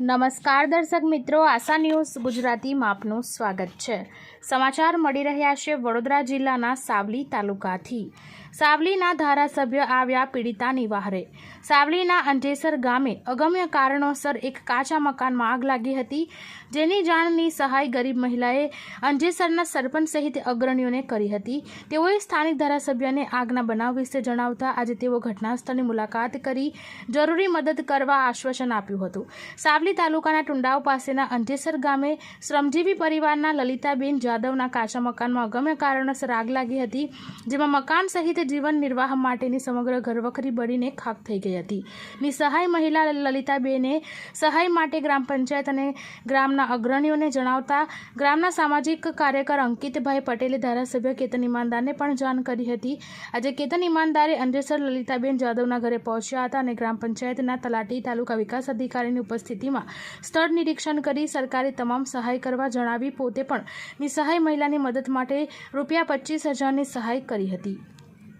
નમસ્કાર દર્શક મિત્રો, આશા ન્યૂઝ ગુજરાતીમાં આપનું સ્વાગત છે. સમાચાર મળી રહ્યા છે વડોદરા જિલ્લાના સાવલી તાલુકાથી. સાવલીના ધારાસભ્ય આવ્યા પીડિતાની વહારે. સાવલીના અંજેસર ગામે અગમ્ય કારણોસર એક કાચા મકાનમાં આગ લાગી હતી, જેની જાણની સહાય ગરીબ મહિલાએ અંજેસરના સરપંચ સહિત અગ્રણીઓને કરી હતી. તેઓએ સ્થાનિક ધારાસભ્યને આગના બનાવ વિશે જણાવતા આજે તેઓ ઘટનાસ્થળની મુલાકાત કરી જરૂરી મદદ કરવા આશ્વાસન આપ્યું હતું. સાવલી તાલુકાના ટુંડાવ પાસેના અંજેસર ગામે શ્રમજીવી પરિવારના લલિતાબેન જાદવના કાચા મકાનમાં અગમ્ય કારણોસર આગ લાગી હતી, જેમાં મકાન સહિત જીવન નિર્વાહ માટેની સમગ્ર ઘરવખરી બળીને ખાક થઈ ગઈ હતી. નિસહાય મહિલા લલિતાબેને સહાય માટે ગ્રામ પંચાયત અને ગ્રામના અગ્રણીઓને જણાવતા ગ્રામના સામાજિક કાર્યકર અંકિતભાઈ પટેલે ધારાસભ્ય કેતન ઈમાનદારને પણ જાણ કરી હતી. આજે કેતન ઈમાનદારે અંજેસર લલિતાબેન જાદવના ઘરે પહોંચ્યા હતા અને ગ્રામ પંચાયતના તલાટી તાલુકા વિકાસ અધિકારીની ઉપસ્થિતિમાં સ્થળ નિરીક્ષણ કરી સરકારે તમામ સહાય કરવા જણાવી પોતે પણ નિસહાય મહિલાની મદદ માટે રૂપિયા પચીસ હજારની સહાય કરી હતી.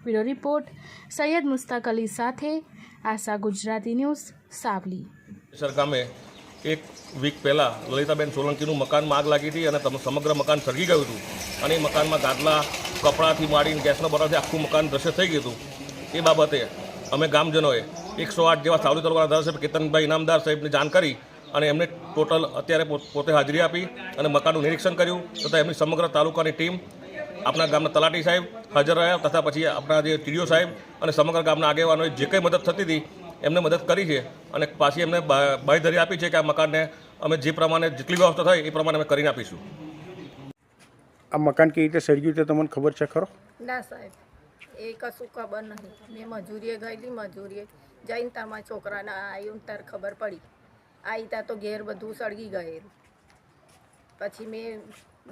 બ્યુરો રિપોર્ટ, સૈયદ મુસ્તાક અલી સાથે આશા ગુજરાતી ન્યૂઝ, સાવલી. સરકામે એક વીક પહેલાં લલિતાબેન સોલંકીનું મકાનમાં આગ લાગી હતી અને સમગ્ર મકાન સળગી ગયું હતું. અને એ મકાનમાં ગાદલા, કપડાથી માંડીને ગેસના બરાથી આખું મકાન દ્રશ્ય થઈ ગયું હતું. એ બાબતે અમે ગામજનોએ એકસો આઠ જેવા સાવલી તાલુકાના ધારાસભ્ય કેતનભાઈ ઇનામદાર સાહેબને જાણ કરી અને એમને ટોટલ અત્યારે પોતે હાજરી આપી અને મકાનનું નિરીક્ષણ કર્યું તથા એમની સમગ્ર તાલુકાની ટીમ આપણા ગામના તલાટી સાહેબ હાજર રહ્યા તથા પછી આપણા જે ટીડીઓ સાહેબ અને સમગ્ર ગામના આગેવાનોએ જે કંઈ મદદ થતી હતી એમને મદદ કરી છે અને પાછી એમને બાંયધરી આપી છે કે આ મકાનને અમે જે પ્રમાણે જેટલી વ્યવસ્થા થાય એ પ્રમાણે અમે કરીને આપીશું. આ મકાન કેવી રીતે સર્જ્યું તે તમને ખબર છે ખરો? ના સાહેબ. એ કશું ખબર નથી મેં મજૂરીએ ગયેલી મજૂરીએ જઈને તાર છોકરાના આવ્યું તાર ખબર પડી. આવી ત્યાં તો ઘેર બધું સળગી ગયેલું. પછી મેં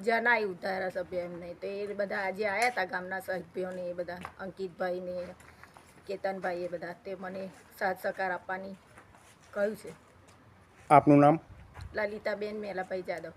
જણાવ્યું ધારાસભ્ય એમને તો એ બધા આજે આવ્યા હતા ગામના સભ્યોને એ બધા અંકિતભાઈ ને કેતનભાઈ એ બધા તે મને સાથ સહકાર આપવાની કહ્યું છે. આપનું નામ? લલિતાબેન મેલાભાઈ જાદવ.